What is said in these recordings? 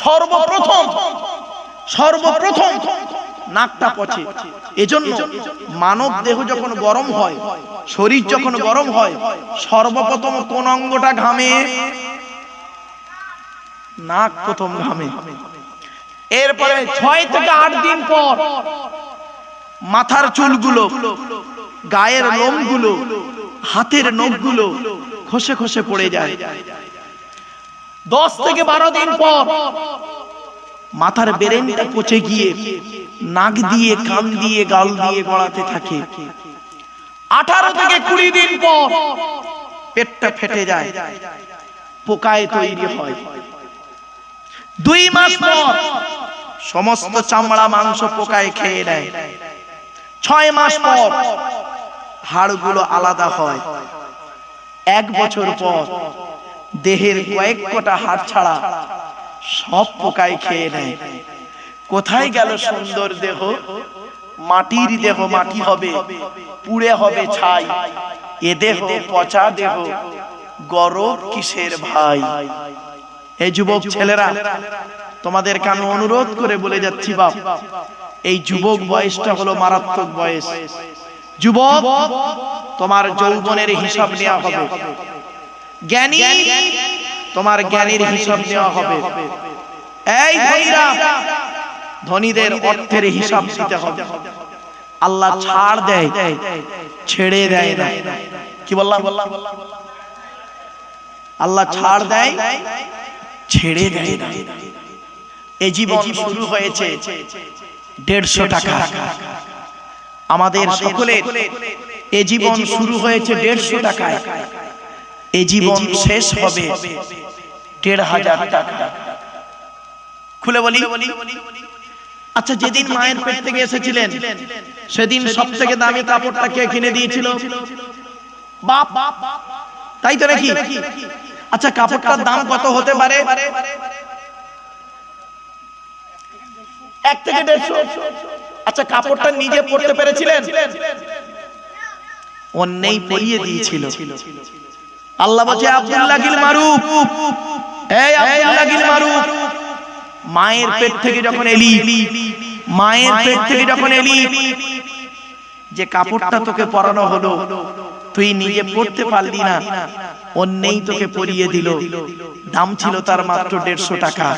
সর্বপ্রথম সর্বপ্রথম নাকটা পচে। এজন্য মানব দেহ যখন গরম হয়, শরীর যখন গরম হয়, সর্বপ্রথম কোন অঙ্গটা ঘামে? নাক প্রথম ঘামে। এরপরে ছয় থেকে আট দিন পর মাথার চুলগুলো, গায়ের লোমগুলো, হাতের নখগুলো খসে খসে পড়ে যায়। দশ থেকে বারো দিন পর মাথার বেরেনটা পচে গিয়ে নাক দিয়ে কান দিয়ে গাল দিয়ে গড়াতে থাকে। আঠারো থেকে কুড়ি দিন পর পেটটা ফেটে যায়। পোকায় তৈরি হয়। দুই মাস পর সমস্ত চামড়া মাংস পোকায় খেয়ে নেয়। ছয় মাস পর হাড়গুলো আলাদা হয়। এক বছর পর দেহের কয়েক কটা হাড় ছাড়া সব পোকায় খেয়ে নেয়। কোথায় গেল সুন্দর দেহ? মাটির দেহ মাটি হবে, পুড়ে হবে ছাই। এ দেহ পচা দেহ, গরব কিসের ভাই? এই যুবক ছেলেরা, তোমাদের কানে অনুরোধ করে বলে যাচ্ছি বাপ, এই যুবক বয়সটা হলো মারাত্মক বয়স। যুবক, তোমার যৌবনের হিসাব নেওয়া হবে। জ্ঞানী তোমার জ্ঞানের হিসাব নেওয়া হবে। এই ধনীরা ধনীদের অর্থের হিসাব দিতে হবে। আল্লাহ ছাড় দেয় ছেড়ে দেয় না। কি বললাম? বললাম? আল্লাহ ছাড় দেয় ছেড়ে দেয় না। এই জীবন শুরু হয়েছে দেড়শো টাকা। আমাদের সকলের এ জীবন শুরু হয়েছে দেড়শো টাকায়। এ জীবন শেষ হবে। দেড় হাজার টাকা। খুলে বলি। আচ্ছা যেদিন মায়ের পেট থেকে এসেছিলেন সেদিন সব থেকে দামি কাপড়টা কে কিনে দিয়েছিল? বাপ। তাই তো নাকি? আচ্ছা কাপড়টার দাম কত হতে পারে? এক থেকে দেড়শো। আচ্ছা কাপড়টা নিজে পড়তে পেরেছিলেন? অন্যই পরিয়ে দিয়েছিল। আল্লাহ বলছে আব্দুল্লাহ গিল মারুফ। এই আব্দুল্লাহ গিল মারুফ। মায়ের পেট থেকে যখন এলি মায়ের পেট থেকে যখন এলি যে কাপড়টা তোকে পরানো হলো তুই নিজে পড়তে পারলি না। অন্যই তোকে পরিয়ে দিল। দাম ছিল তার মাত্র দেড়শো টাকা।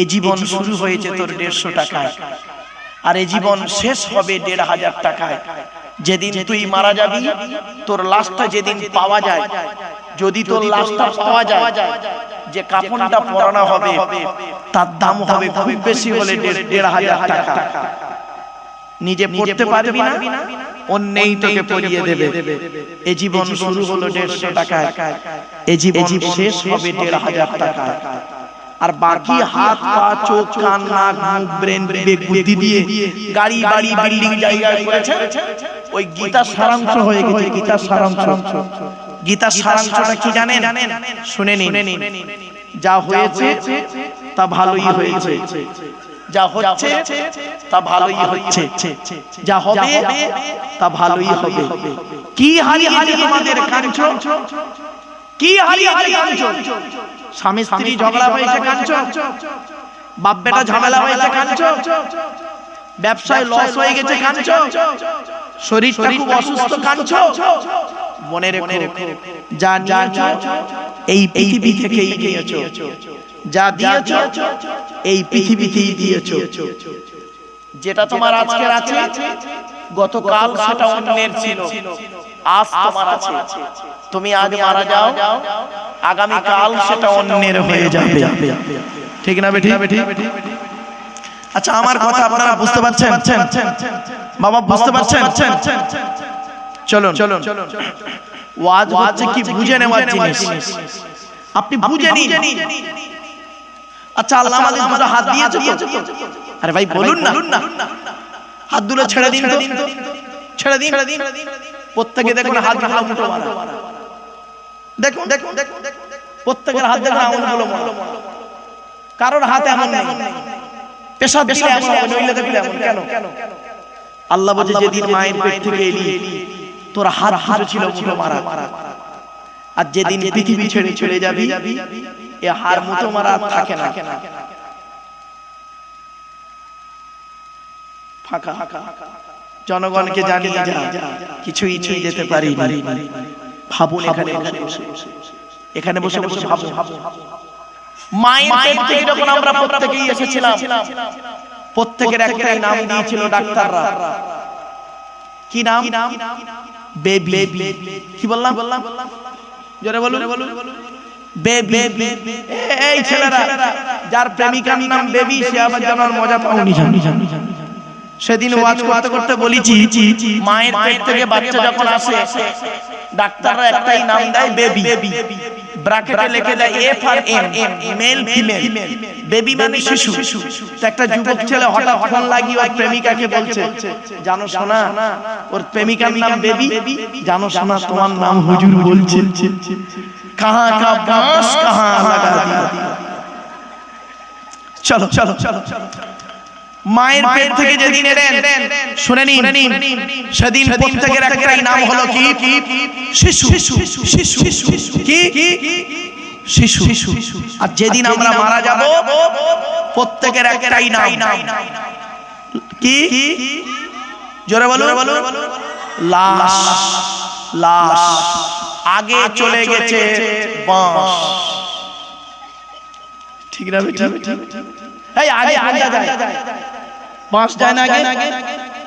এ জীবন শুরু হয়েছে তোর দেড়শো টাকায়। আর এ জীবন শেষ হবে দেড় হাজার টাকায়। যেদিন তুই মারা যাবি তোর লাশটা যেদিন পাওয়া যায় যদি তোর লাশটা পাওয়া যায় যে কাপড়টা পরানো হবে তার দাম হবে খুব বেশি হলে দেড় হাজার টাকা। নিজে পড়তে পারবি না অন্যই তোকে পরিয়ে দেবে। এ জীবন শুরু হলো দেড়শো টাকায়। এ জীবন শেষ হবে দেড় হাজার টাকায়। আর বাকি হাত পা চোখ কান নাক মুখ ব্রেন বিবেক বুদ্ধি দিয়ে গাড়ি বাড়ি বিল্ডিং জায়গায় করেছে? ওই গীতার সারাংশ হয়ে গেছে গীতার সারাংশ। গীতার সারাংশটা কি জানেন? শুনে নিন। যা হয়েছে তা ভালোই হয়েছে। যা হচ্ছে তা ভালোই হচ্ছে। যা হবে তা ভালোই হবে। কি হারি হারি তোমাদের কাঞ্চ? কি হারি হারি কাঞ্চ স্বামী স্ত্রী ঝগড়া হয়েছে কাঞ্চ বাপ বেটা ঝামেলা হয়েছে কাঞ্চ ব্যবসায় লস হয়ে গেছে কাঞ্চ শরীরটা খুব অসুস্থ কাঞ্চ মনে রেখো যা নিয়েছো এই পৃথিবী থেকেই নিয়েছো। যা দিয়েছ এই পৃথিবীতেই দিয়েছ। যেটা তোমার আজকের আছে গতকাল সেটা অন্যের ছিল। আজ তোমার আছে। তুমি আজ মারা যাও আগামী কাল সেটা অন্যের হয়ে যাবে। ঠিক না বেঠি আচ্ছা আমার কথা আপনারা বুঝতে পারছেন? বাবা বুঝতে পারছেন? চলুন। চলুন। ওয়াজ হচ্ছে কি বুঝে নেওয়ার জিনিস? আপনি বুঝে নিন। আচ্ছা আল্লাহ আমাদের দুটো হাত দিয়েছে তো? আরে ভাই বলুন না। হাত দুটো ছেড়ে দিন তো। ছেড়ে দিন প্রত্যেকে দেখুন হাত মুঠো মারা দেখুন দেখুন দেখুন প্রত্যেকের হাতে কারোর হাতে আল্লাহ যেদিন মায়ের পেট থেকে এলি তোর ছিল মারা আর যেদিন পৃথিবী ছেড়ে যাবি এ হার মারা থাকে না। জনগণকে জানিয়ে যা কিছুই ছুঁয়ে যেতে পারি ভাবুন এখানে বসে বসে। এখানে বসে বসে ভাবুন। মায়ের পেট থেকে যখন আমরা প্রত্যেকেই এসেছিলাম প্রত্যেকের একটাই নাম দিয়েছিল ডাক্তাররা। কি নাম? বেবি। কি বললাম? জোরে বলুন। বেবি। এই ছেলেরা যার প্রেমিকার নাম বেবি সে আবার জানার মজা পাওনি সেদিন ওয়াজ করতে করতে বলেছি মায়ের পেট থেকে বাচ্চা যখন আসে ডাক্তাররা একটাই নাম দেয় বেবি। ব্র্যাকেটে লিখে দেয় এফ আর এম মেল ফিমেল বেবি মানে শিশু। তো একটা যুবক ছেলে হঠাৎ ফোন লাগিয়ে ওর প্রেমিকাকে বলছে জানো শোনা ওর প্রেমিকার নাম বেবি। জানো শোনা তোমার নাম হুজুর বলছে। কাহা কা বাঁশ কাহা লাগা দিয়া। চলো চলো চলো। মায়ের পেট থেকে যেদিন এলেন শুনে নিন সেদিন প্রত্যেকের একটাই নাম হলো কি শিশু। শিশু। কি? শিশু। আর যেদিন আমরা মারা যাব প্রত্যেকের একটাই নাম। কি? জোরে বলুন। লাশ। লাশ। আগে চলে গেছে বাঁশ। ঠিক না ঠিক এই আগে কোনটা যায়। বাঁশ যায় না আগে?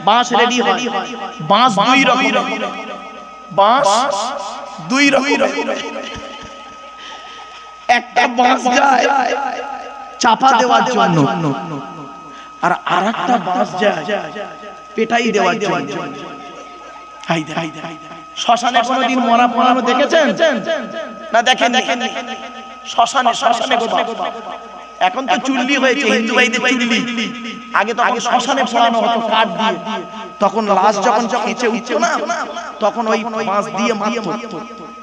বাঁশ রেডি হয়। বাঁশ দুই রকম। বাঁশ দুই রকম। একটা বাঁশ যায় চাপা দেওয়ার জন্য। আর আরেকটা বাঁশ যায় পেটাই দেওয়ার জন্য। শ্মশানে কোনোদিন মরা পড়ানো দেখেছেন? না দেখেন দেখেন শ্মশানে শ্মশানে এখন তো চুল্লি হয়েছে হিন্দু ভাইদের চুল্লি। আগে তো আগে শ্মশানে পড়ানো হতো কাঠ দিয়ে। তখন লাশ যখন খেঁচে উঠতো না তখন ওই বাঁশ দিয়ে মারতো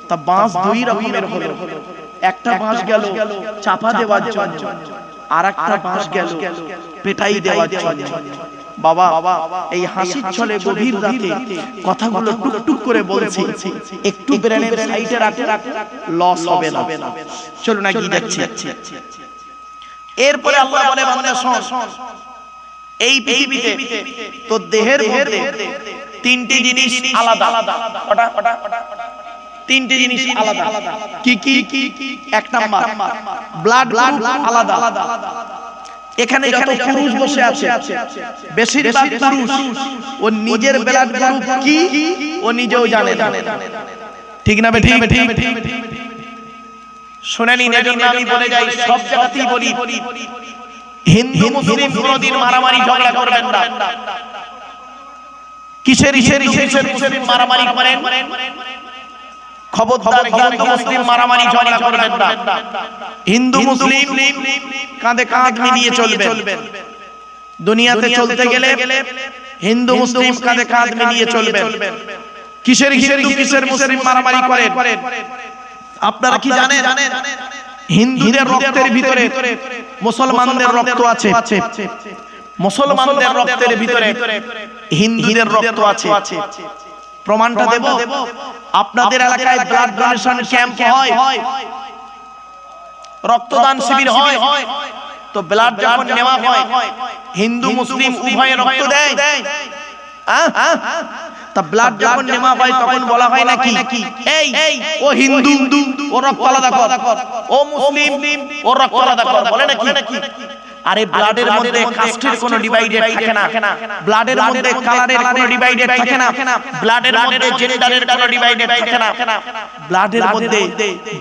তা বাঁশ দুই রকমের হলো। একটা বাঁশ গেল চাপা দেওয়ার জন্য। আর একটা বাঁশ গেল পেটাই দেওয়ার জন্য। বাবা এই হাসির ছলে গভীর রাতে কথাগুলো টুকটুক করে বলছি। একটু ব্রেনের সাইডে রাখে লস হবে না। চলো না। কি যাচ্ছে এরপরে আল্লাহ বলে বান্দা শোন এই পৃথিবীতে তো দেহের মধ্যে তিনটি জিনিস আলাদা ওটা তিনটি জিনিস আলাদা কি কি এক নাম্বার ব্লাড গ্রুপ আলাদা আলাদা এখানে যত পুরুষ বসে আছে বেশিরভাগ পুরুষ ও নিজের ব্লাড গ্রুপ কি ও নিজেও জানে না। ঠিক না ঠিক ঠিক শুনে নিন এজন্য আমি বলে যাই সব জায়গাতেই বলি হিন্দু মুসলিম কোনোদিন মারামারি ঝগড়া করবেন না। কিসের কিসের কিসের মুসলিম মারামারি করেন? খবরদার হিন্দু মুসলিম মারামারি ঝগড়া করবেন না। হিন্দু মুসলিম কাঁধে কাঁধ মিলিয়ে চলবেন। দুনিয়াতে চলতে গেলে হিন্দু মুসলিম কাঁধে কাঁধ মিলিয়ে চলবেন। কিসের কিসের কিসের মুসলিম মারামারি করেন? আপনারা কি জানেন? হিন্দুদের রক্তের ভিতরে মুসলমানদের রক্ত আছে। মুসলমানদের রক্তের ভিতরে হিন্দুদের রক্ত আছে। প্রমাণটা দেব? আপনাদের এলাকায় ব্লাড ডোনেশন ক্যাম্প হয়। রক্তদান শিবির হয়। তো ব্লাড যখন নেওয়া হয় হিন্দু মুসলিম উভয়ে রক্ত দেয়? তা ব্লাড যখন নেওয়া হয় তখন বলা হয় নাকি? এই ও হিন্দু ও রক্ত আলাদা কর। ও মুসলিম ও রক্ত আলাদা কর। বলে নাকি? আরে ব্লাডের মধ্যে কাস্টের কোনো ডিভাইডেড থাকে না। ব্লাডের মধ্যে কালারের কোনো ডিভাইডেড থাকে না। ব্লাডের মধ্যে জেন্ডারের কোনো ডিভাইডেড থাকে না। ব্লাডের মধ্যে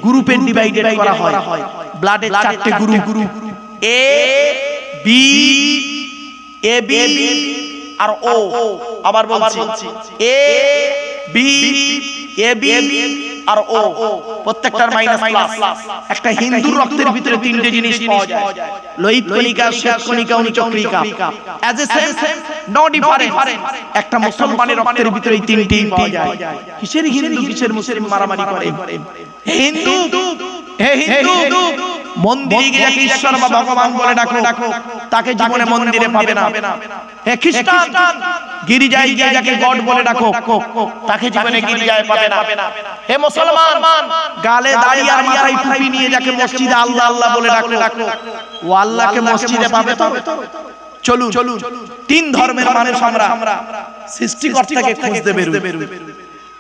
গ্রুপের ডিভাইডেড করা হয়। ব্লাডের চারটে group group A B A B R O আবার বলছি। এ বি এ বি আর ও। প্রত্যেকটার মাইনাস প্লাস একটা হিন্দু রক্তের ভিতরে তিনটে জিনিস পাওয়া যায়। লোহিত কণিকা শ্বেত কণিকা অনুচক্রিকা as a same no difference একটা মুসলমানের রক্তের ভিতরে এই তিনটেই পাওয়া যায়। কিসের হিন্দু কিসের মুসলিম মারামারি করে? হিন্দু হে হিন্দু মন্দিরে গিয়ে ঈশ্বর বা ভগবান বলে ডাকো তাকে জীবনে মন্দিরে পাবে না। হে খ্রিস্টান গিরিজায় গিয়ে যাকে গড বলে ডাকো তাকে জীবনে গিরিজায় পাবে না। হে মুসলমান গালে দাড়ি আর মাথায় টুপি নিয়ে যাকে মসজিদে আল্লাহ আল্লাহ বলে ডাকো ও আল্লাহকে মসজিদে পাবে তো? চলুন চলুন তিন ধর্মের মানুষ আমরা সৃষ্টিকর্তাকে খুঁজতে বেরোই।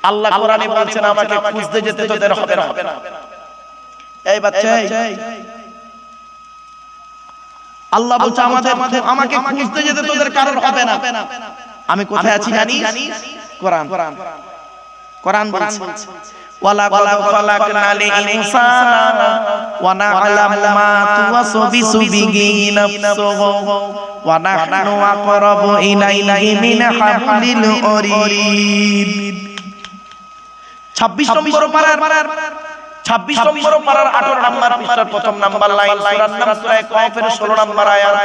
আল্লাহ কোরআনে বলছেন আমাকে খুঁজতে যেতে তোদের হবে না। এই বাচ্চা আল্লাহ বলছে আমাদের আমাকে খুঁজতে যেতে তোদের কারোর হবে না। আমি কোথায় আছি জানিস? কোরআন। কোরআন বলছে মিন 26 নম্বর পারার 26 নম্বর পারার 18 নম্বর প্রথম নাম্বার লাইন লাইন ষোলো নাম্বার 16 নম্বর আয়াত।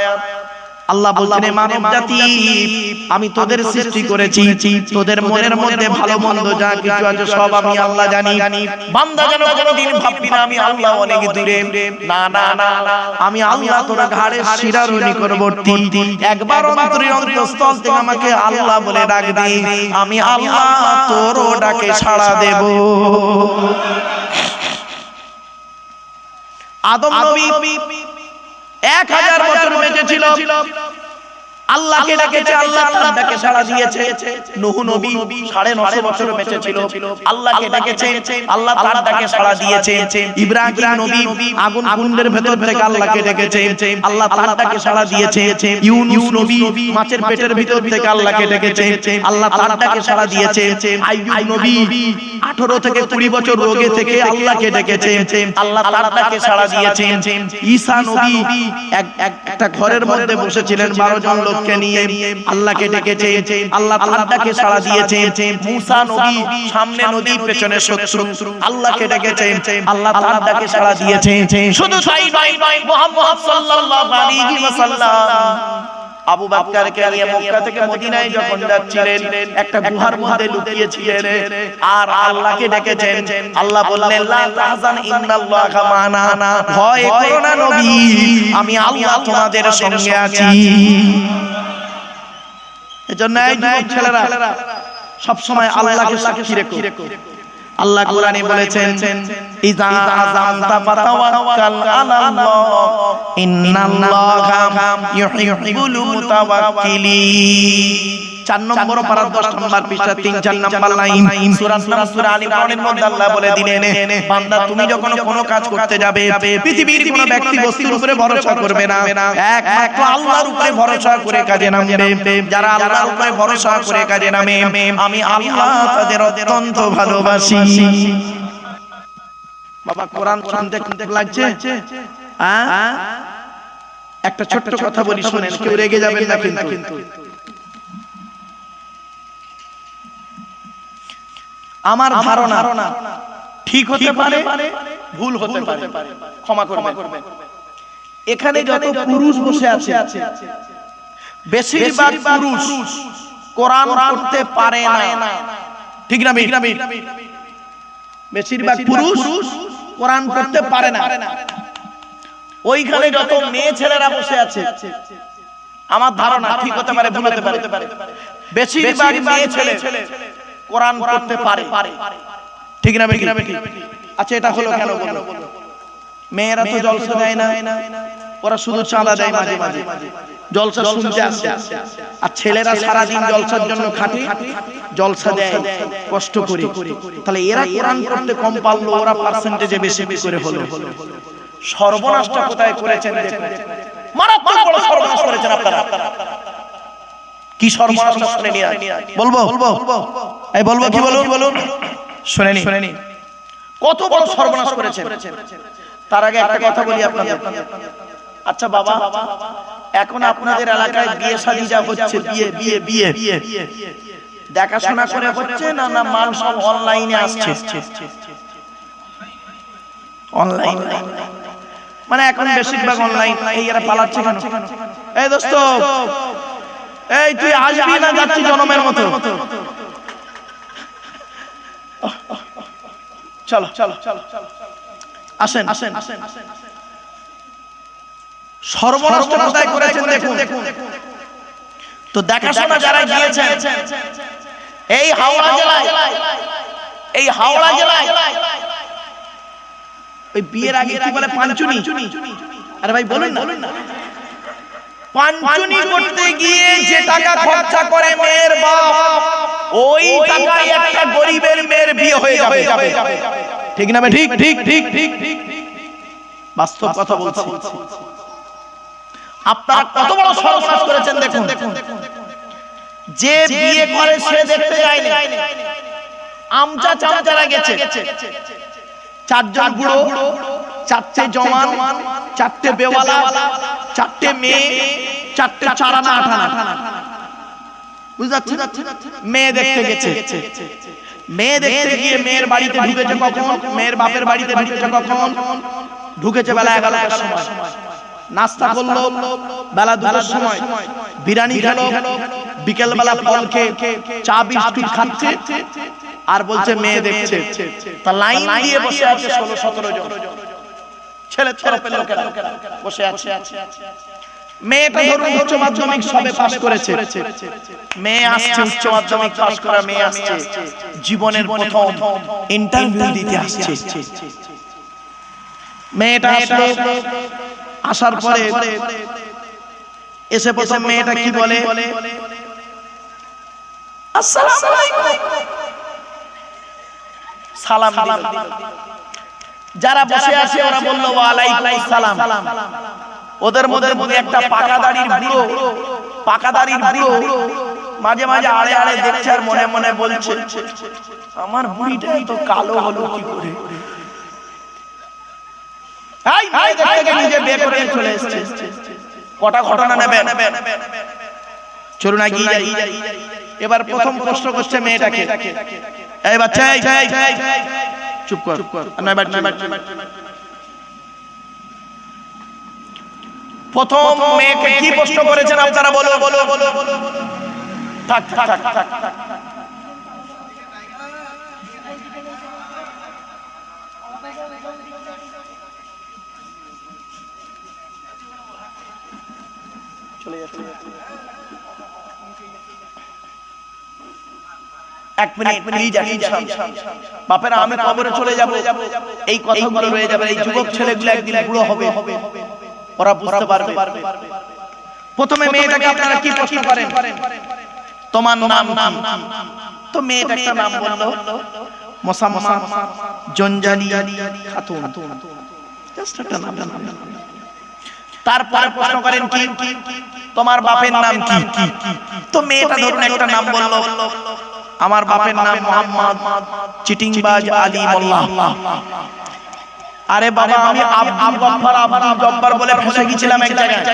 আল্লাহ বলছেন "এ মানব জাতি আমি তোদের সৃষ্টি করেছি তোদের মনের মধ্যে ভালো মন্দ যা কিছু আছে সব আমি আল্লাহ জানি। বান্দা যেন কোনোদিন ভাববি না আমি আল্লাহ অনেক দূরে। না না না আমি আল্লাহ তোর ঘাড়ে শিরার নিকটবর্তী একবার অন্তরে অন্তঃস্থল থেকে আমাকে আল্লাহ বলে ডাক দি আমি আল্লাহ তোর ডাকে সাড়া দেব। আদম নবী এক হাজার বছর বেঁচে ছিল। আল্লাহকে ডেকেছে আল্লাহ ডাকে সাড়া দিয়েছে। নূহ নবী সাড়ে নশো বছর বেঁচে ছিল। আল্লাহকে ডেকেছে আল্লাহ তার ডাকে সাড়া দিয়েছে। ইব্রাহিম নবী আগুন কুণ্ডের ভেতর থেকে আল্লাহকে ডেকেছে। আল্লাহ তার ডাকে সাড়া দিয়েছে। ইউনুস নবী মাছের পেটের ভিতর থেকে আল্লাহকে ডেকেছে। আল্লাহ তার ডাকে সাড়া দিয়েছে। আইয়ুব নবী 18 থেকে 20 বছর রোগে থেকে আল্লাহকে ডেকেছে। আল্লাহ তার ডাকে সাড়া দিয়েছে ঈসা নবী এক এক- একটা ঘরের মধ্যে বসেছিলেন 12 জন লোককে নিয়ে আল্লাহকে ডেকেছে আল্লাহ তার ডাকে সাড়া দিয়েছে মুসা নবী সামনে নদী পেছনে শত্রু আল্লাহকে ডেকেছে আল্লাহ তার ডাকে সাড়া দিয়েছে শুধু তাই নয় মুহাম্মদ সাল্লাল্লাহু আলাইহি ওয়াসাল্লাম। আবু বাক্কারকে নিয়ে মক্কা থেকে মদিনায় যখন যাচ্ছিলেন একটা গুহার মধ্যে লুকিয়েছিলেন। আর আল্লাহকে ডেকেছেন আল্লাহ বললেন লা তাহজান ইন্নাল্লাহা মা'ানা ভয় করো না নবী আমি আল্লাহ তোমাদের সঙ্গে আছি। এজন্য এই যুবক ছেলেরা সব সময় আল্লাহকে সাক্ষী রেখো। আল্লাহ কোরআনে বলেছেন ইজা আযামতা ফাতাওয়াক্কাল আলাল্লাহ ইন্নাল্লাহা ইউহিব্বুল মুতাওয়াক্কিলিন। চার নম্বর পারা দশ নম্বর পৃষ্ঠা তিন চার নম্বর লাইন। সূরা নাম সূরা আলী ইমরানের মধ্যে আল্লাহ বলে দিলেন বান্দা তুমি যখন কোনো কাজ করতে যাবে পৃথিবীর কোনো ব্যক্তি বস্তুর উপরে ভরসা করবে না। একমাত্র আল্লাহর উপরে ভরসা করে কাজে নামবে। যারা আল্লাহর উপরে ভরসা করে কাজে নামে। আমি আল্লাহ তাদের অত্যন্ত ভালোবাসি। বাবা কোরআন শুনতে শুনতে লাগছে? হ্যাঁ? একটা ছোট্ট কথা বলি শুনেন। কেউ রেগে যাবেন না কিন্তু। আমার ধারণা ঠিক হতে পারে ভুল হতে পারে। ক্ষমা করবে এখানে যত পুরুষ বসে আছে বেশিরভাগ পুরুষ কোরআন পড়তে পারে না। ঠিক না ঠিক না বেশিরভাগ পুরুষ কোরআন পড়তে পারে না। ওইখানে যত মেয়ে ছেলেরা বসে আছে আমার ধারণা ঠিক হতে পারে ভুল হতে পারে বেশিরভাগ মেয়ে ছেলে কোরআন পড়তে পারে। ঠিক না ঠিক আচ্ছা এটা হলো কেন বলো মেয়েরা তো জলসা দেয় না। ওরা শুধু চাঁদা দেয় মাঝে মাঝে। জলসা শুনতে আসে। আর ছেলেরা সারা দিন জলসার জন্য খাটে। জলসা দেয়। কষ্ট করে। তাহলে এরা কোরআন পড়তে কম পারল ওরা পার্সেন্টেজে বেশি বেশি করে হলো। সর্বনাশটা কোথায় করেছেন দেখুন। মারাত্মক বড় সর্বনাশ করেছেন আপনারা। কি সর্বনাশটা শুনে নিয়ে বলব? বলব। এই বলব কি বলুন? বলুন? শুনেনি শুনেনি কত বড় সর্বনাশ করেছেন? তার আগে একটা কথা বলি আপনাদের। আচ্ছা বাবা এখন আপনাদের এলাকায় বিয়ে শাদী যা হচ্ছে বিয়ে বিয়ে বিয়ে বিয়ে। দেখাশোনা করে হচ্ছে না না মাল সব অনলাইনে আসছে? অনলাইন মানে এখন বেশিরভাগ অনলাইন এই এরা পালাচ্ছে কেন? এই দোস্ত! এই তুই আসবি না যাচ্ছি জনমের মতো। চলো চলো চলো আসেন আসেন সর্বনাশ কোথায় করেছেন দেখুন। তো দেখাশোনা যারা গিয়েছেন এই হাওড়া জেলায় এই হাওড়া জেলায় ওই বিয়ের আগে কি বলে পাঞ্চুনি? আরে ভাই বলুন না। পাঞ্চুনি করতে গিয়ে যে টাকা খরচা করে মেয়ের বাপ ওই টাকায় একটা গরিবের মেয়ের বিয়ে হয়ে যাবে ঠিক না ঠিক ঠিক ঠিক ঠিক ঠিক বাস্তব কথা বলছি আপনারা কত বড় সর্বনাশ করেছেন দেখুন যে বিয়ে করে সে দেখতে যায়নি আমচা চামচারা গেছে চারজন বুড়ো চারটে জমান চারটে বেওয়ালা চারটে মেয়ে চারটে চারানা আঠানা। বুঝতে মেয়ে দেখতে গেছে। মেয়ে দেখতে গিয়ে মেয়ের বাড়িতে ঢুকেছে কখন? মেয়ের বাপের বাড়িতে ঢুকেছে কখন? ঢুকেছে বেলা এগারোটার সময়। নাস্তা করল বেলা দুটোর সময়। বিরিয়ানি খেলো বিকেল বেলা ফল খেয়ে চা বিস্কুট খাচ্ছে আর বলছে মেয়ে দেখছে। তা লাইন দিয়ে বসে আছে ষোলো সতেরো জন। ছেলে তরফের লোকেরা বসে আছে। মেয়েটা ধরুন উচ্চ মাধ্যমিক সবে পাশ করেছে। মেয়ে আসছে উচ্চ মাধ্যমিক পাশ করা মেয়ে আসছে। জীবনের প্রথম ইন্টারভিউ দিতে আসছে। মেয়েটা আসলো আসার পরে এসে প্রথম মেয়েটা কি বলে? সালাম। যারা বসে আছে ওরা বলল ওয়ালাইকুম সালাম। ওদের মধ্যে মধ্যে একটা পাকা দাড়ির বুড়ো পাকা দাড়ির বুড়ো মাঝে মাঝে আড়ে আড়ে দেখছে আর মনে মনে বলছে আমার বুড়িটা তো কালো হলো কি করে? নিজে বিয়ে করে চলে এসেছে। কটা ঘটনা নেবেন? চলুন এগিয়ে যাই। এবার প্রথম প্রশ্ন করছে মেয়েটাকে। এই বাচ্চা। চুপ কর। প্রথম মেয়েকে কি প্রশ্ন করেছেন আপনারা বলো বলো বলো থাক থাক থাক। চলে যাচ্ছে। এক মিনিট প্লিজ বাপেরা আমি কবরে চলে যাব। এই কথাগুলো রয়ে যাবে এই যুবক ছেলেগুলো একদিন বুড়ো হবে। ওরা বুঝতে পারবে। প্রথমে মেয়েটাকে আপনারা কি প্রশ্ন করেন? তোমার নাম নাম তো মেয়েটা একটা নাম বলল মোসাম্মা জঞ্জালি খাতুন। জাস্ট একটা নাম তারপরে প্রশ্ন করেন কি? তোমার বাপের নাম কি? তো মেয়েটা ধরুন একটা নাম বলল। আমার বাপের নাম মোহাম্মদ চিটিংবাজ আলী মোল্লা। আরে বাবা আমি আব্দুল গফফার আব্দুল জব্বার বলে ফেসে গিয়েছিলাম এক জায়গায়।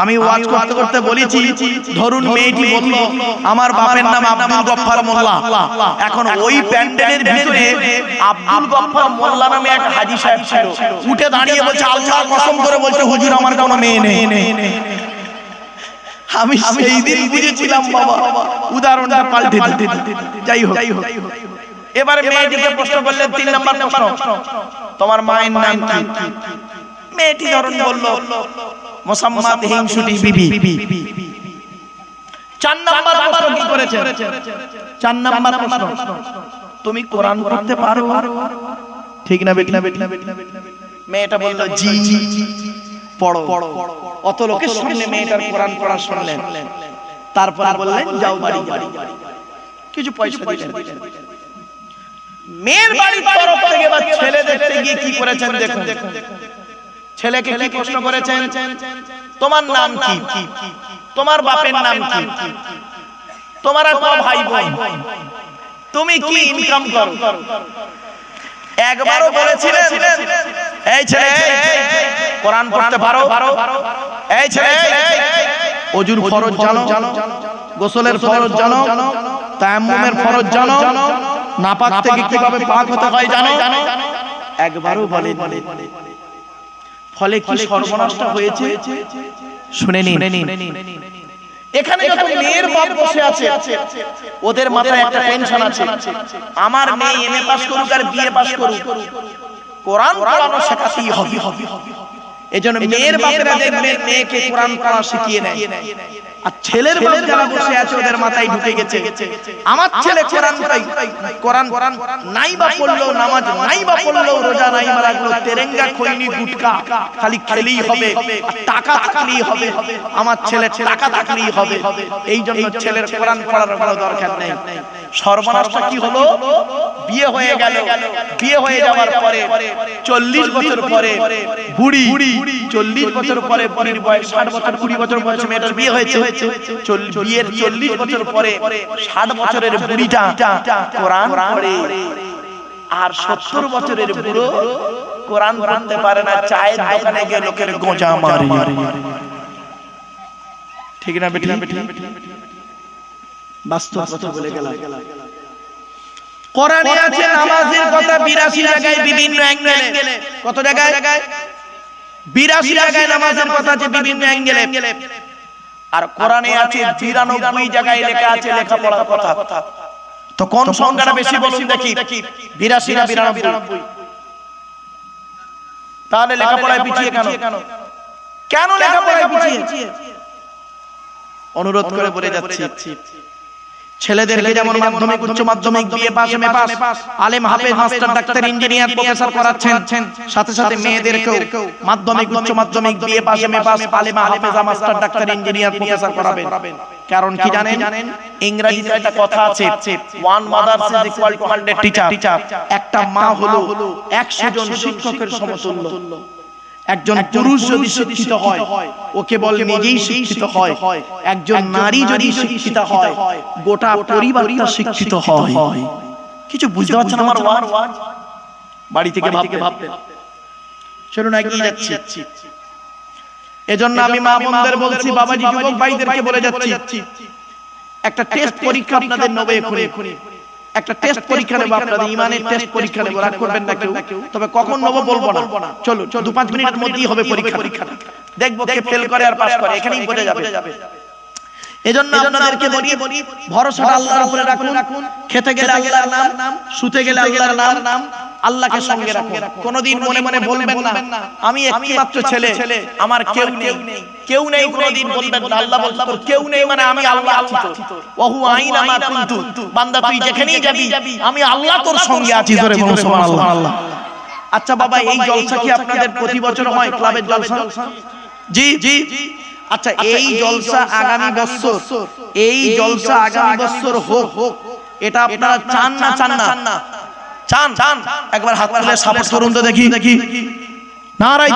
আমি ওয়াজ করতে করতে বলেছি ধরুন মেয়েটি বলল আমার বাপের নাম আব্দুল গফফার মোল্লা। এখন ওই প্যান্ডেলের ভিতরে আব্দুল গফফার মোল্লা নামে এক হাজি সাহেব ছিল। উঠে দাঁড়িয়ে বলছে আল্লাহর কসম করে বলছে হুজুর আমার কোনো মেয়ে নেই। আমি সেই দিন বুঝেছিলাম বাবা। উদাহরণটা পাল্টে দিতে যাই হোক। এবারে মেয়েটিকে প্রশ্ন করলেন তিন নাম্বার প্রশ্ন। তোমার মায়ের নাম কি? মেয়েটি ধরুন বলল মোসাম্মদ হিংসুটি বিবি। চার নাম্বার প্রশ্ন কি করেছে? চার নাম্বার প্রশ্ন। তুমি কোরআন পড়তে পারো? ঠিক না বেটি? না বেটি? না বেটি না মেয়েটা বলল জি। পড়ো। অত লোকের সামনে মেয়েটার কোরআন পড়া শুনলেন। তারপর বললেন যাও বাড়ি বাড়ি কিছু পয়সা দিলেন। মেয়ের বাড়ির তরফ থেকে বা ছেলে দেখতে গিয়ে কি করেছেন দেখুন। ছেলেকে কি প্রশ্ন করেছেন তোমার নাম কি? তোমার বাপের নাম কি? তোমার ভাই বোন। তুমি কি ইনকাম করো? একবারও বলেছিলেন। এই ছেলে কোরআন পড়তে পারো। এই ছেলে অজুর ফরজ জানো। গোসলের ফরজ জানো। তায়াম্মুমের ফরজ জানো। নাপাক থেকে কীভাবে পাক হতে হয় জানো। একবারও বলে ফলে কি সর্বনাশটা হয়েছে? শুনে নিন। এখানে যখন মেয়ের বাপ বসে আছে ওদের মাথায় একটা টেনশন আছে। আমার মেয়ে এমএ পাস করুক আর বিএ পাস করুক কোরআন পড়ানো শেখাতেই হবে। এজন্য মেয়ের বাপেরা দেখবেন মেয়েকে কোরআন পড়া শিখিয়ে নেয়। আর ছেলের বাপ যারা বসে আছে ওদের মাথায় ঢুকে গেছে। আমার ছেলে কোরআন কোরআন কোরআন নাই বা পড়ল নামাজ নাই বা পড়ল রোজা নাই বা রাখল তেরেঙ্গা খৈনি গুটকা খালি খেলেই হবে টাকা থাকলেই হবে। আমার ছেলে টাকা থাকলেই হবে। এই জন্য ছেলের কোরআন পড়ার কোনো দরকার নেই। সর্বনাশটা কি হলো? বিয়ে হয়ে গেল। বিয়ে হয়ে যাওয়ার পরে চল্লিশ বছর পরে বুড়ি চল্লিশ বছর পরে বুড়ির বয়স ষাট বছর কুড়ি বছর বয়সে মেয়েটার বিয়ে হয়েছে চল- বিয়ের চল্লিশ বছর পরে ষাট বছরের বুড়িটা কোরআন পড়ে। আর সত্তর বছরের বুড়ো কোরআন পড়তে পারে না চায়ের দোকানে গিয়ে লোকের গোঁজা মারে। ঠিক না বেটি? বাস্তব কথা বলে গেলাম। কোরআনে আছে নামাজের কথা 82 জায়গায় বিভিন্ন অ্যাঙ্গেলে। কত জায়গায়? 82 জায়গায়? নামাজের কথা আছে বিভিন্ন অ্যাঙ্গেলে। আর কোরআনে আছে 92 জায়গায় লেখা আছে লেখা পড়ার কথা। তো কোন সংখ্যাটা বেশি বলুন দেখি? 82 না 92 তাহলে লেখাপড়ায় পিছিয়ে কেন? কেন? লেখাপড়ায় পিছিয়ে? অনুরোধ করে বলে যাচ্ছি। ছেলেদেরকে যেমন মাধ্যমিক উচ্চ মাধ্যমিক বিএ পাস এমএ পাস আলেম হাফেজ মাস্টার ডাক্তার ইঞ্জিনিয়ার প্রফেসর করাচ্ছেন। সাথে সাথে মেয়েদেরকেও মাধ্যমিক উচ্চ মাধ্যমিক বিএ পাস এমএ পাস আলেম হাফেজ মাস্টার ডাক্তার ইঞ্জিনিয়ার প্রফেসর করাবেন। কারণ কি জানেন? ইংরেজিতে একটা কথা আছে one mother is equal to 100 teacher একটা মা হলো 100 জন শিক্ষকের সমতুল্য। একজন পুরুষ যদি শিক্ষিত হয় ও কেবল নিজেই শিক্ষিত হয় একজন নারী যদি শিক্ষিত হয় গোটা পরিবারটা শিক্ষিত হয়। কিছু বুঝতে পারছেন আমার ওয়াজ? বাড়ি থেকে ভাবতে ভাবতে চলুন এগিয়ে যাচ্ছি। এজন্য আমি মা বোনদের বলছি বাবাজি যুবক ভাইদেরকে বলে যাচ্ছি। একটা টেস্ট পরীক্ষা আপনাদের নেবে এখনই একটা টেস্ট পরীক্ষা নেব আপনাদের ইমানের টেস্ট পরীক্ষা নেব রাগ করবেন না কেউ। তবে কখন নব বলব না? চলো দু পাঁচ মিনিটের মধ্যেই হবে পরীক্ষা। দেখব কে ফেল করে আর পাস করে এখানেই বোঝা যাবে। এজন্য আপনাদেরকে বলি ভরসাটা আল্লাহর উপরে রাখুন খেতে গেলে আল্লাহর নাম শুতে গেলে আল্লাহর নাম আল্লাহকে সঙ্গে রাখুন। কোনদিন মনে মনে বলবেন না আমি একটি মাত্র ছেলে আমার কেউ নেই কেউ নেই কোনদিন বলবেন না আল্লাহ বলতে তোর কেউ নেই মানে আমি আল্লাহ আছি তো। ওহু আইন আমার কিন্তু বান্দা তুই যেখানেই যাবি আমি আল্লাহ তোর সঙ্গে আছি ধরে বলো সুবহানাল্লাহ। আচ্ছা বাবা এই জলসা কি আপনাদের প্রতি বছর হয় ক্লাবের জলসা? জি জি আচ্ছা এই জলসা আগামী বছর এই জলসা আগামী বছর হোক এটা আপনারা চান না চান না চান একবার হাত তুলে সাপোর্ট করুন তো দেখি। দেখি। নারাই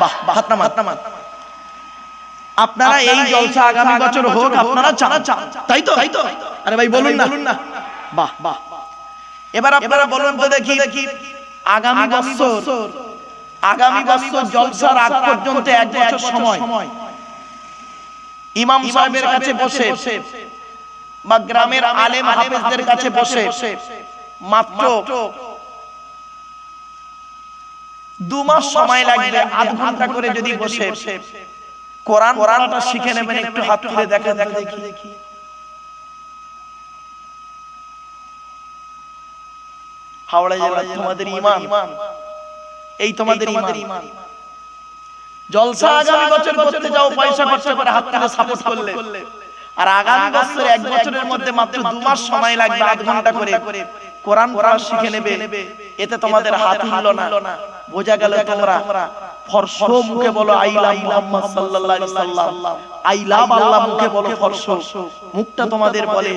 বাহ বাহ। হাত নামান হাত নামান। আপনারা এই জলসা আগামী বছর হোক আপনারা চান। তাই তো? তাই তো? আরে ভাই বলুন না। বলুন না। বাহ বাহ। এবার আপনারা বলুন তো দেখি। দেখি। আগামী বছর আগামী বছর জলসার আগ পর্যন্ত এক বছর সময়। ইমাম সাহেবের কাছে বসে। বা গ্রামের আলেম হাফেজদের কাছে বসে। মাত্র দু মাস সময় লাগবে আধ ঘণ্টা করে যদি বসে কোরআন কোরআনটা শিখে নেবেন একটু হাত তুলে দেখা দেখা। দেখি। হাওড়া জেলা তোমাদের ইমান এই তোমাদের ইমান জলসা আগামী বছর করতে যাও পয়সা খরচ করে হাত সাপোর্ট করলে। আর আগামী বছর এক বছরের মধ্যে মাত্র দু মাস সময় লাগবে আধ ঘণ্টা করে। কোরআন পড়া শিখে নেবে এতে তোমাদের হাত হিললো না। বোঝা গেল তোমরা ফরস মুখে বলো আই লাভ মুহাম্মদ সাল্লাল্লাহু আলাইহি সাল্লাম। আই লাভ আল্লাহ মুখে বলো ফরস। মুখটা তোমাদের বলে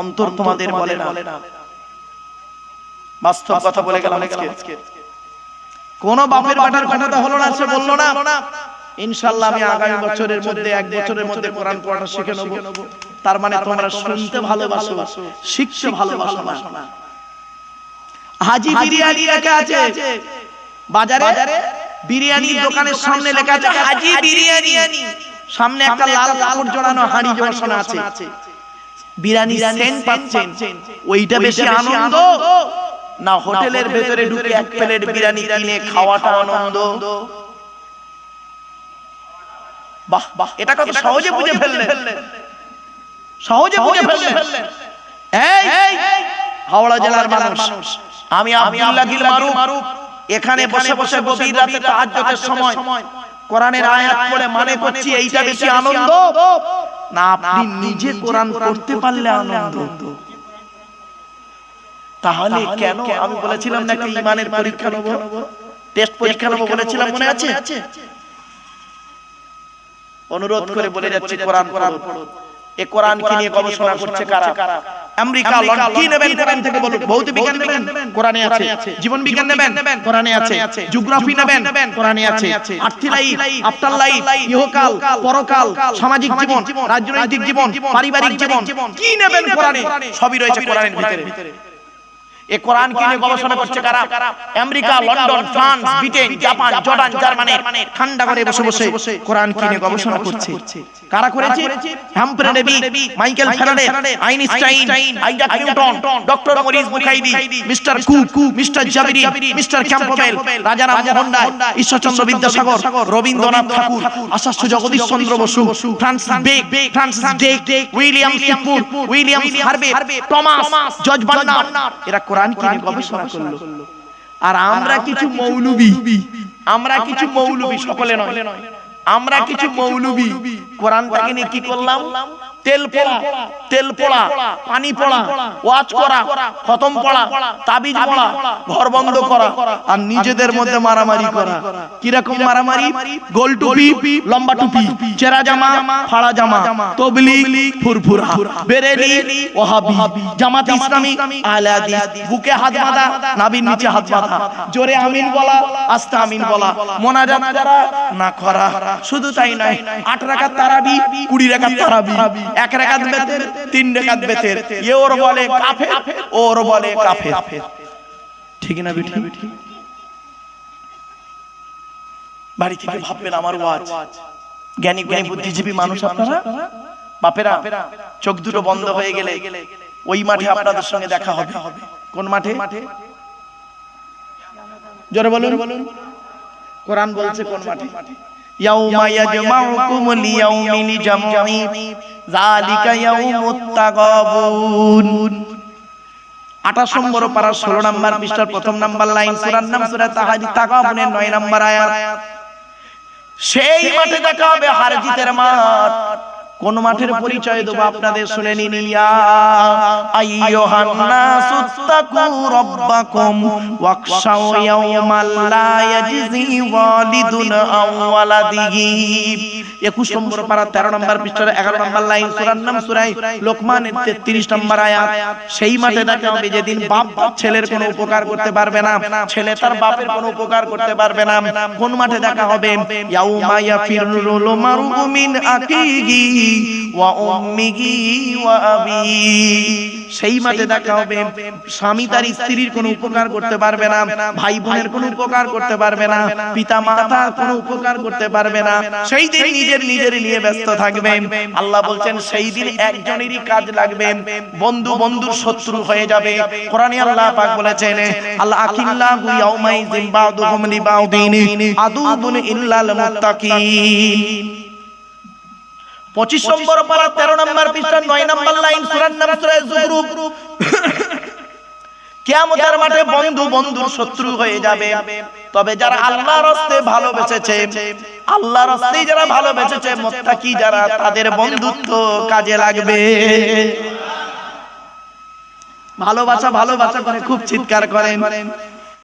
অন্তর তোমাদের বলে না। বাস্তব কথা বলে গেলাম আজকে। কোন বাপের বাটার কথাটা হলো না সে বলল না। ইনশাআল্লাহ আমি আগামী বছরের মধ্যে এক বছরের মধ্যে কোরআন পড়াটা শিখে নেব। তার মানে তোমরা শুনতে ভালোবাসো শিখতে ভালোবাসো না। হাজি বিরিয়ানি লেখা আছে। বাজারে বিরিয়ানির দোকানের সামনে লেখা আছে হাজি বিরিয়ানি। সামনে একটা লাল কাপড় জড়ানো হাঁড়ি বসানো আছে। বিরিয়ানি সেন্ট পাচ্ছেন। ওইটা বেশি আনন্দ। না হোটেলের ভেতরে ঢুকে এক প্লেট বিরিয়ানি কিনে খাওয়াটা আনন্দ। বাহ বাহ এটা কত সহজে বুঝে ফেললেন। সহজে বুঝে ফেললেন। এই হাওড়া জেলার মানুষ। আমি আব্দুল্লাহ গিল মারুফ। এখানে বসে বসে গভীর রাতে তাহাজ্জুদের সময়। কোরআনের আয়াত পড়ে মানে করছি এইটা বেশি আনন্দ। না আপনি নিজে কোরআন পড়তে পারলে আনন্দ। তাহলে কেন আমি বলেছিলাম না একটা ইমানের পরীক্ষা নেব? টেস্ট পরীক্ষা নেব বলেছিলাম মনে আছে? অনুরোধ করে বলে যাচ্ছি কোরআন পড়ো এ কোরআন কি নিয়ে গবেষণা করছে কারা? আমেরিকা লন্ডন কি নেবেন কোরআন থেকে বলুন ভৌতিক বিজ্ঞান নেবেন কোরআনে আছে জীবন বিজ্ঞান নেবেন কোরআনে আছে জিওগ্রাফি নেবেন কোরআনে আছে আর্থিক লাইফ আফটার লাইফ ইহকাল পরকাল সামাজিক জীবন রাজনৈতিক জীবন পারিবারিক জীবন কি নেবেন কোরআনে? সবই রয়েছে কোরআনের ভিতরে। এ কোরআন কি নিয়ে গবেষণা করছে কারা? America London France Britain Japan Jordan Germany ঠান্ডা করে বসে বসে কোরআন কি নিয়ে গবেষণা করছে। কারা করেছে? হ্যাম্পরে নেবি মাইকেল ফ্যারাডে আইনস্টাইন আইজা নিউটন ডক্টর মরিস মুখাইদি মিস্টার কুক মিস্টার জাবিরি mister Campbell Rajaram Mohan Roy Ishwarchandra Vidyasagar Rabindranath Tagore আশাস্য Jagadish Chandra Bose Francis Bacon Francis Drake William Harvey Thomas এরা কোরআন কি নিয়ে গবেষণা করল? আর আমরা কিছু মৌলবি আমরা কিছু মৌলবি সকলে নয়। আমরা কিছু মৌলবি কোরআনটাকে নিয়ে কি করলাম? তেল পড়া তেল পড়া পানি পড়া ওয়াজ করা খতম পড়া তাবিজ পড়া ঘর বন্ধ করা আর নিজেদের মধ্যে মারামারি করা। কীরকম মারামারি? গোল টুপি লম্বা টুপি চেরা জামা ফাড়া জামা তবলিগ ফুরফুরা বেরেলি ওহাবি জামাত ইসলামী আহলে হাদিস বুকে হাত বাঁধা নাবির নিচে হাত বাঁধা জোরে আমিন বলা আস্তে আমিন বলা মোনাজাত করা না করা শুধু তাই নয় আট রাকাত তারাবি কুড়ি রাকাত তারাবি এক রাকাত বেতের, তিন রাকাত বেতের। এ ওর বলে কাফের ওর বলে কাফের। ঠিক না বিঠি? বাড়ি থেকে ভাববেন আমার ওয়াজ। জ্ঞানী জ্ঞানী, বুদ্ধিজীবী মানুষ আপনারা? বাপেরা, চোখ দুটো বন্ধ হয়ে গেলে ওই মাঠে আপনাদের সঙ্গে দেখা হবে। কোন মাঠে? জোরে বলুন। বলুন কোরআন বলছে কোন মাঠে? ইয়াউমা ইয়াজমাউকুম লিয়াউমিল জামঈ যালিকা ইয়াউমুত তাগাবুন 28 নম্বর পারা 16 নম্বর পৃষ্ঠার প্রথম লাইন, সূরার নাম সূরা তাগাবুনের 9 নম্বর আয়াত। সেই মাঠে দেখা হবে হার জিতের মাঠ। কোন মাঠের পরিচয় দেবো আপনাদের শুনে নিন 21 নম্বর পারা 13 নম্বর পৃষ্ঠার 11 নম্বর লাইন সূরার নাম সূরা লোকমানের 33 নম্বর আয়াত। সেই মাঠে দেখা হবে যেদিন বাপ বাপ ছেলের কোনো উপকার করতে পারবে না ছেলে তার বাপের কোনো উপকার করতে পারবে না কোন মাঠে দেখা হবে? ইয়াউমা ইয়াফিরুল মারু মিন সেই মাঠে দেখা হবে স্বামী তার স্ত্রীর উপকার করতে পারবে না ভাই বোনের উপকার করতে পারবে না পিতা কোনো উপকার করতে পারবে না। সেই দিন নিজের নিজের নিয়ে ব্যস্ত থাকবে। আল্লাহ বলছেন, সেই দিন একজনেরই কাজ লাগবে। বন্ধু বন্ধুর শত্রু হয়ে যাবে। কোরআনে আল্লাহ পাক বলেছেন আল্লাহ আকিল্লাহু ইয়াউমাইযিন লিবাউদিন ইল্লাল মুত্তাকিন। পঁচিশ নম্বর পারা, তেরো নম্বর পৃষ্ঠা নয় নম্বর লাইন, সুরার নাম সুরায় মাঠে বন্ধু বন্ধুর শত্রু হয়ে যাবে। তবে যারা আল্লাহর রাস্তে ভালোবেসেছে, আল্লাহর রাস্তে যারা ভালোবেসেছে, মুত্তাকি যারা, তাদের বন্ধুত্ব কাজে লাগবে। ভালোবাসা ভালোবাসা করে খুব চিৎকার করেন।